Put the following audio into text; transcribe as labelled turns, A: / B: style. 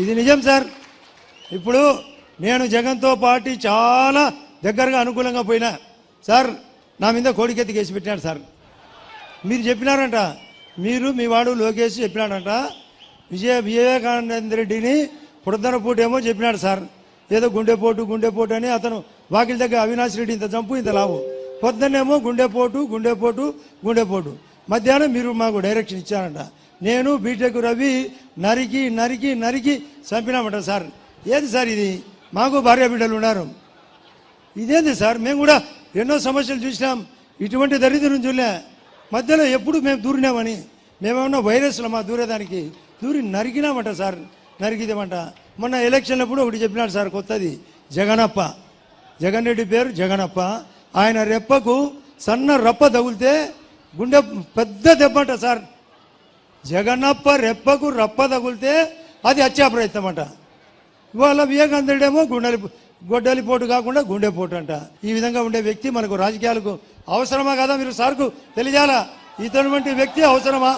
A: ఇది నిజం సార్. ఇప్పుడు నేను జగన్తో పార్టీ చాలా దగ్గరగా అనుకూలంగా పోయినా సార్ నా మీద కోడికెత్తి కేసు పెట్టినాడు సార్. మీరు చెప్పినారంట. మీరు మీ వాడు లోకేష్ చెప్పినాడంట. విజయ వివేకానంద రెడ్డిని పుడతనపూట ఏమో చెప్పినాడు సార్. ఏదో గుండెపోటు గుండెపోటు అని అతను వాకిలి దగ్గర అవినాష్ రెడ్డి ఇంత చంపు ఇంత లావు. పొద్దున్నేమో గుండెపోటు గుండెపోటు గుండెపోటు. మధ్యాహ్నం మీరు మాకు డైరెక్షన్ ఇచ్చారంట. నేను బీటెక్ రవి నరికి నరికి నరికి చంపినామంట సార్. ఏది సార్ ఇది? మాకు భార్య బిడ్డలు ఉన్నారు. ఇదేంది సార్? మేము కూడా ఎన్నో సమస్యలు చూసినాం. ఇటువంటి దరిద్రం చూడలే. మధ్యలో ఎప్పుడు మేము దూరినామని. మేమేమన్నా వైరస్లు మా దూరేదానికి దూరి నరికినామంట సార్. నరికిదేమంట. మొన్న ఎలక్షన్లప్పుడు ఒకటి చెప్పినాడు సార్ కొత్తది. జగనప్ప. జగన్ రెడ్డి పేరు జగనప్ప. ఆయన రెప్పకు సన్న రప్ప తగిలితే గుండె పెద్ద దెబ్బంట సార్. జగనప్ప రెప్పకు రప్ప తగిలితే అది హత్యా ప్రయత్నం అంట ఇవాళ వివేకానందుడేమో గుండెలి గొడ్డలిపోటు కాకుండా గుండెపోటు అంట ఈ విధంగా ఉండే వ్యక్తి మనకు రాజకీయాలకు అవసరమా కదా మీరు సార్కు తెలియాలా? ఇటువంటి వ్యక్తి అవసరమా?